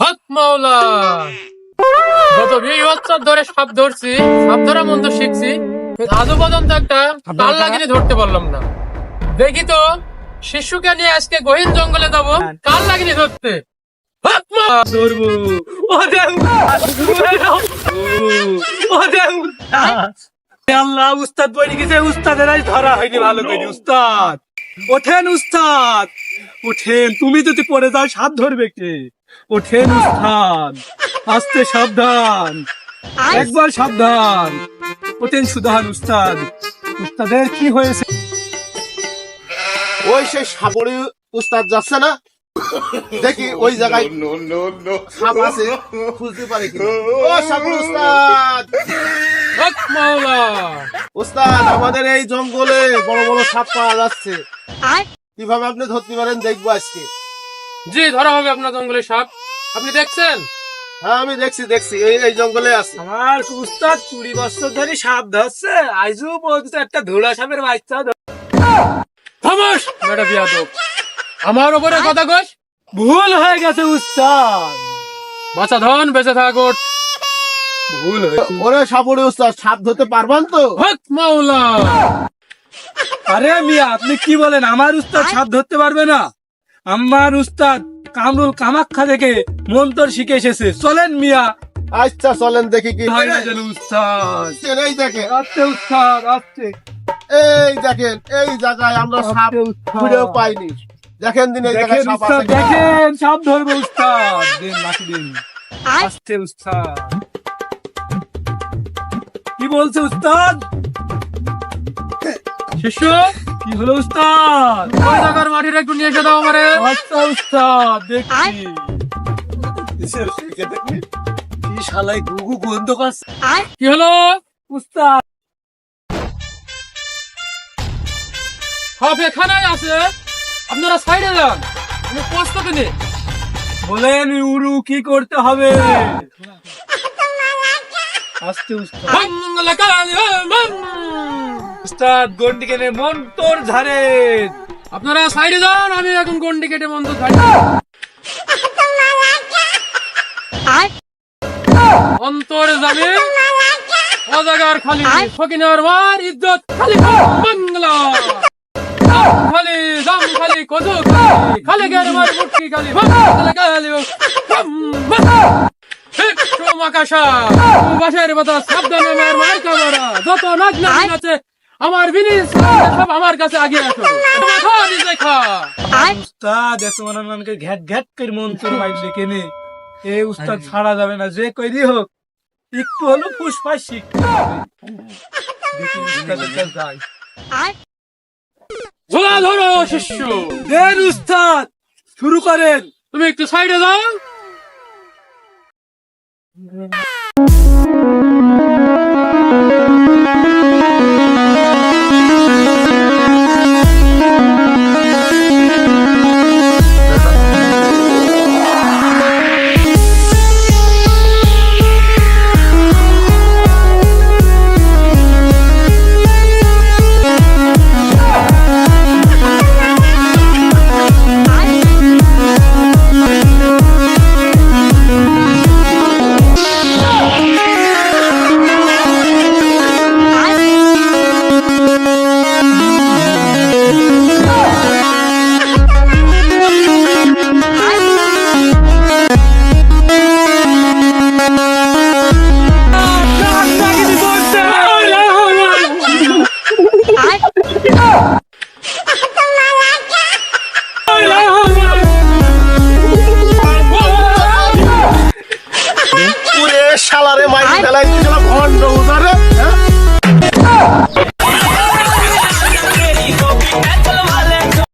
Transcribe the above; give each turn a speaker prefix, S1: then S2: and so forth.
S1: হক মাওলা। গত বিশ বছর ধরে সাপ ধরছি সাপ ধরা মন্ত্র শিখছি। আজও পর্যন্ত একটা তাল লাগিয়ে ধরতে পারলাম না। দেখি তো শিশুকে নিয়ে আজকে গহীন জঙ্গলে যাব কাল লাগিয়ে ধরতে।
S2: আল্লাহ উস্তাদ বলে গেছে উস্তাদের ধরা হয়নি ভালো করে উস্তাদ। ওঠেন উস্তাদ। ওঠেন তুমি যদি পড়ে যাও সাপ ধরবে কে? ওঠেন উস্তাদ আস্তে সাবধান একবার সাবধান। ওঠেন সুধান উস্তাদ উস্তাদের কি হয়েছে?
S3: ওই সেই সাগরে উস্তাদ যাচ্ছে না? দেখি ওই জায়গায় সাপ আছে খুঁজতে পারে কি ও সাগর উস্তাদ! উস্তাদ আমাদের এই জঙ্গলে বড় বড় সাপ পাওয়া যাচ্ছে। কীভাবে আপনি ধরতে পারেন দেখব আজকে।
S1: জি ধরা হবে আপনার জঙ্গলে সাপ। আপনি দেখছেন?
S3: হ্যাঁ আমি দেখছি দেখছি। এই এই জঙ্গলে আছে।
S2: আমার উস্তাদ কুড়ি বছর ধরে সাপ ধরছে। আইজু পর্যন্ত একটা ধুলা সাপের বাচ্চা
S1: থামাস! বেটা বিয়াদব আমার উপরে কথা কস।
S2: ভুল হয়ে গেছে উস্তাদ।
S1: বাচ্চা ধন বেঁচে থাকট
S2: ভুল হয়েছে।
S3: ওরে সাপরে উস্তাদ সাপ ধরতে পারবেন তো?
S1: হক মাওলা।
S2: আরে মিয়া আপনি কি বলেন? আমার উস্তাদ সাপ ধরতে পারবে না। আমার উস্তাদ কামরুল কামাখ্যা থেকে মন্তর শিখে এসেছে। চলেন মিয়া।
S3: আচ্ছা চলেন দেখি কি
S2: হয় না যেন উস্তাদ।
S3: এই দেখেন।
S2: উস্তাদ
S3: এই দেখেন এই জায়গায় আমরা সাপ খুঁজেও পাইনি। দেখেন দিন এই জায়গায়
S2: দেখেন
S3: সাপ
S2: উস্তাদ
S3: আছে
S2: দেখেন সাপ ধরবে উস্তাদ। দিন লাঠি দিন। আস্তে উস্তাদ। কি বলছে উস্তাদ?
S1: শিশু
S2: কি হলো উস্তাদ?
S1: ওই মাটির একটু নিয়ে এসে দাও আমারে।
S2: আচ্ছা উস্তাদ দেখছি। কি শালাই গুগু গন্ধ করছে
S1: কি হলো?
S2: উস্তাদ।
S1: সব এখানেই আছে। আপনারা সাইডে যান। আমি প্রস্তুতি নিই।
S2: বলেন উরু কি করতে হবে? আস্তে উস্তাদ উস্তাদ গন্ডিকে নে মন। তোর
S1: আপনারা সাইডে যান আমি এখন গন্ডি কেটে মন্দ ছাড়ি অন্তর যাবে অজাগার খালি ফকিনার মার ইজ্জত খালি বাংলা খালি জাম খালি কদু খালি খালি গের মার মুটকি খালি খালি একশো মাকাশা বাসের বাতা সাবধানে মার মার কামারা যত নাচ নাচ আছে আমার বিনিস সব আমার কাছে আগে আসো। খা নিজে খা
S2: উস্তাদ এত ঘ্যাট ঘ্যাট করে মন তোর বাইক ডেকে নে। এ উস্তাদ ছাড়া যাবে না যে কই দিয়ে হোক একটু হলো ফুসফাস শিখতে হবে। দেখি উস্তাদের কাছে যাই
S1: ধরো শিষ্য।
S2: দেন উস্তাদ শুরু করেন।
S1: তুমি একটু সাইডে যাও।
S3: ওরে শালারে মাইরি ফেলাই তুই যেন ভন্ড